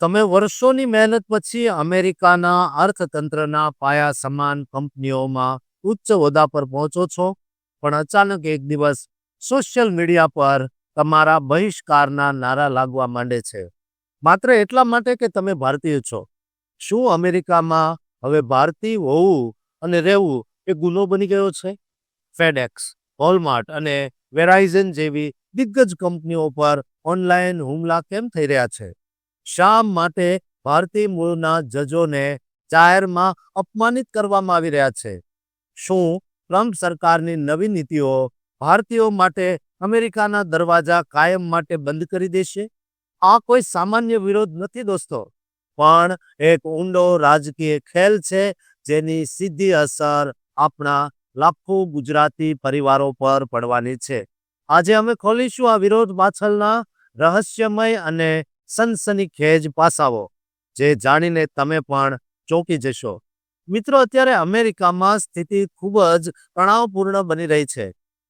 તમે વર્ષોની મહેનત પછી અમેરિકાના અર્થતંત્રના પાયા સમાન કંપનીઓમાં ઉચ્ચ હોદ્દા પર પહોંચો છો, પણ અચાનક એક દિવસ સોશિયલ મીડિયા પર તમારા બહિષ્કારના નારા લાગવા માંડે છે. માત્ર એટલા માટે કે તમે ભારતીય છો. શું અમેરિકામાં હવે ભારતીય હોવું અને રહેવું એ ગુનો બની ગયો છે? ફેડેક્સ હોલમાર્ટ અને વેરાઇઝન જેવી દિગ્ગજ કંપનીઓ પર ઓનલાઈન હુમલા કેમ થઈ રહ્યા છે? શા માટે ભારતીય મૂળના જજોને જાહેરમાં અપમાનિત કરવામાં આવી રહ્યા છે. શું ટ્રમ્પ સરકારની નવી નીતિઓ ભારતીયો માટે અમેરિકાના દરવાજા કાયમ માટે બંધ કરી દેશે? આ કોઈ સામાન્ય વિરોધ નથી દોસ્તો. પણ એક ઊંડો રાજકીય ખેલ છે જેની સીધી અસર આપણા લાખો ગુજરાતી પરિવારો પર પડવાની છે. આજે અમે ખોલીશું આ વિરોધ પાછળના રહસ્યમય અને સનસનીખેજ પાસાઓ જે જાણીને તમે પણ ચોંકી જશો. મિત્રો, અત્યારે અમેરિકામાં સ્થિતિ ખૂબ જ તણાવપૂર્ણ બની રહી છે,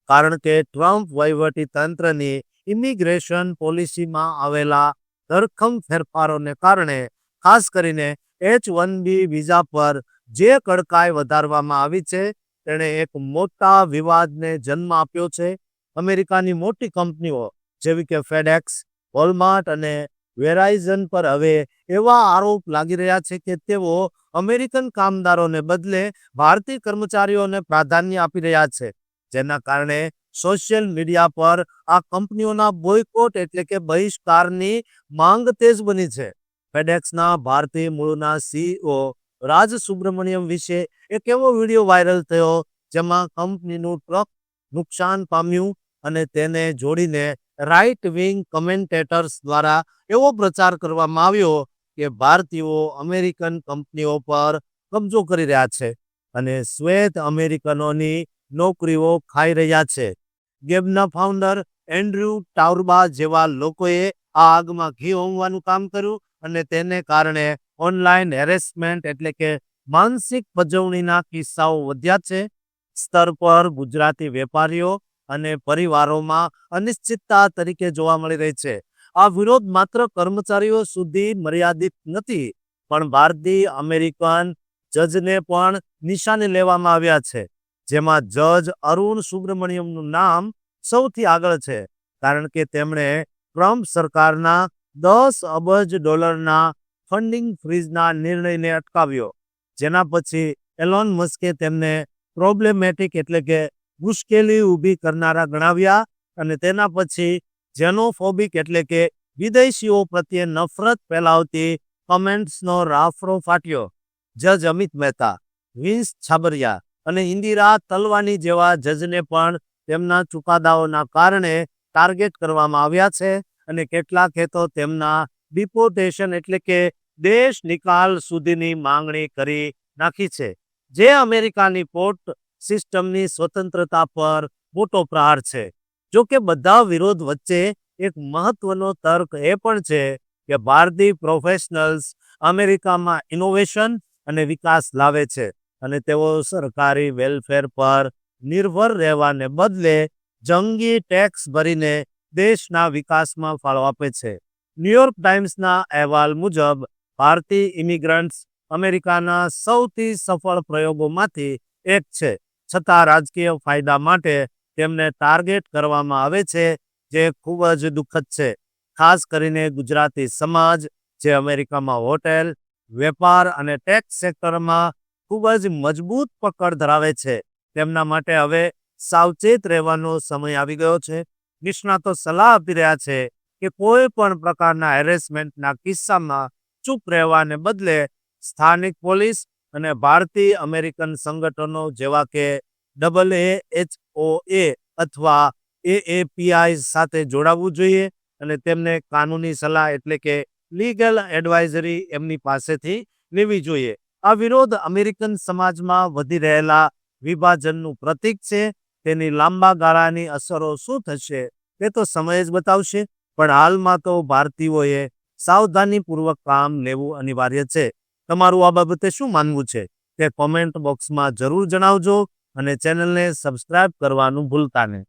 કારણ કે ટ્રમ્પ વહીવટી તંત્રની ઇમિગ્રેશન પોલિસીમાં આવેલા ધરખમ ફેરફારોને કારણે, ખાસ કરીને એચ વન બી વિઝા પર જે કડકાઈ વધારવામાં આવી છે, તેણે એક મોટા વિવાદને જન્મ આપ્યો છે. અમેરિકાની મોટી કંપનીઓ, જેવી કે ફેડેક્સ, વોલમાર્ટ અને વેરાઇઝન પર હવે એવા આરોપ લાગી રહ્યા છે કે તેઓ અમેરિકન કામદારોને બદલે ભારતીય કર્મચારીઓને પ્રાધાન્ય આપી રહ્યા છે. જેના કારણે સોશિયલ મીડિયા પર આ કંપનીઓના બોયકોટ એટલે કે બહિષ્કારની માંગ તેજ બની છે. ફેડેક્સના ભારતીય મૂળના સીઈઓ રાજ સુબ્રમણ્યમ વિશે એક એવો વીડિયો વાયરલ થયો, જેમાં કંપનીનું ટ્રક નુકસાન પામ્યું અને તેને જોડીને રાઇટ વિંગ કમેન્ટેટર્સ દ્વારા એવો પ્રચાર કરવામાં આવ્યો કે ભારતીયો અમેરિકન કંપનીઓ પર કબજો કરી રહ્યા છે અને શ્વેત અમેરિકનોની નોકરીઓ ખાઈ રહ્યા છે. ગેબના ફાઉન્ડર એન્ડ્રુ ટાઉરબા જેવા લોકોએ આ આગમાં ઘી હોમવાનું કામ કર્યું અને તેને કારણે ઓનલાઈન હેરેસમેન્ટ એટલે કે માનસિક પજવણીના કિસ્સાઓ વધ્યા છે. સ્તર પર ગુજરાતી વેપારીઓ અને પરિવારોમાં અનિશ્ચિતતા તરીકે જોવા મળી રહી છે. આ વિરોધ માત્ર કર્મચારીઓ સુધી મર્યાદિત નથી, પણ ભારતીય અમેરિકન જજને પણ નિશાને લેવામાં આવ્યા છે, જેમાં જજ અરુણ સુબ્રમણ્યમનું નામ સૌથી આગળ છે, કારણ કે તેમણે ટ્રમ્પ સરકારના દસ અબજ ડોલરના ફંડિંગ ફ્રીઝના નિર્ણયને અટકાવ્યો, જેના પછી એલોન મસ્કે તેમને પ્રોબ્લેમેટિક એટલે કે મુશ્કેલી ઊભી કરનારા ગણાવ્યા અને તેના પછી જેનોફોબિક એટલે કે વિદેશીઓ પ્રત્યે નફરત ફેલાવતી કમેન્ટ્સનો રાફરો ફાટ્યો. જજ અમિત મહેતા, વિન્સ છાબરિયા અને ઇન્દિરા તલવાની જેવા જજને પણ તેમના ચુકાદાઓના કારણે ટાર્ગેટ કરવામાં આવ્યા છે અને કેટલાકે તો તેમના ડિપોટેશન એટલે કે દેશ નિકાલ સુધીની માંગણી કરી નાખી છે. જે અમેરિકાની પોર્ટ સિસ્ટમની સ્વતંત્રતા પર મોટો પ્રહાર છે. જો કે બધા વિરોધ વચ્ચે એક મહત્વનો તર્ક એ પણ છે કે ભારતીય પ્રોફેશનલ્સ અમેરિકામાં ઇનોવેશન અને વિકાસ લાવે છે અને તેઓ સરકારી વેલફેર પર નિર્ભર રહેવાને બદલે જંગી ટેક્સ ભરીને દેશના વિકાસમાં ફાળો આપે છે. ન્યુયોર્ક ટાઈમ્સના અહેવાલ મુજબ, ભારતીય ઇમિગ્રન્ટ્સ અમેરિકાના સૌથી સફળ પ્રયોગોમાંથી એક છે. છતાં રાજકીય ફાયદા માટે તેમને ટાર્ગેટ કરવામાં આવે છે, જે ખૂબ જ દુઃખદ છે. ખાસ કરીને ગુજરાતી સમાજ, જે અમેરિકામાં હોટેલ, વેપાર અને ટેક્સ સેક્ટરમાં ખૂબ જ મજબૂત પકડ ધરાવે છે. તેમના માટે હવે સાવચેત રહેવાનો સમય આવી ગયો છે. નિષ્ણાતો સલાહ આપી રહ્યા છે કે કોઈ પણ પ્રકારના હેરેસમેન્ટના કિસ્સામાં ચૂપ રહેવાને બદલે સ્થાનિક પોલીસ અને ભારતીય અમેરિકન સંગઠનો જેવા કે ડબલ એ એચ ઓ એ અથવા એએપીઆઈ સાથે જોડાવવું જોઈએ અને તેમને કાનૂની સલાહ એટલે કે લીગલ એડવાઇઝરી એમની પાસેથી લેવી જોઈએ. આ વિરોધ અમેરિકન સમાજમાં વધી રહેલા વિભાજનનું પ્રતીક છે. તેની લાંબા ગાળાની અસરો શું થશે તે તો સમય જ બતાવશે, પણ હાલમાં તો ભારતીયોએ સાવધાનીપૂર્વક કામ લેવું અનિવાર્ય છે. તમારું આ બાબતે શું માનવું છે તે કોમેન્ટ બોક્સમાં જરૂર જણાવજો. અને ચેનલને સબસ્ક્રાઇબ કરવાનું ભૂલતા નહીં.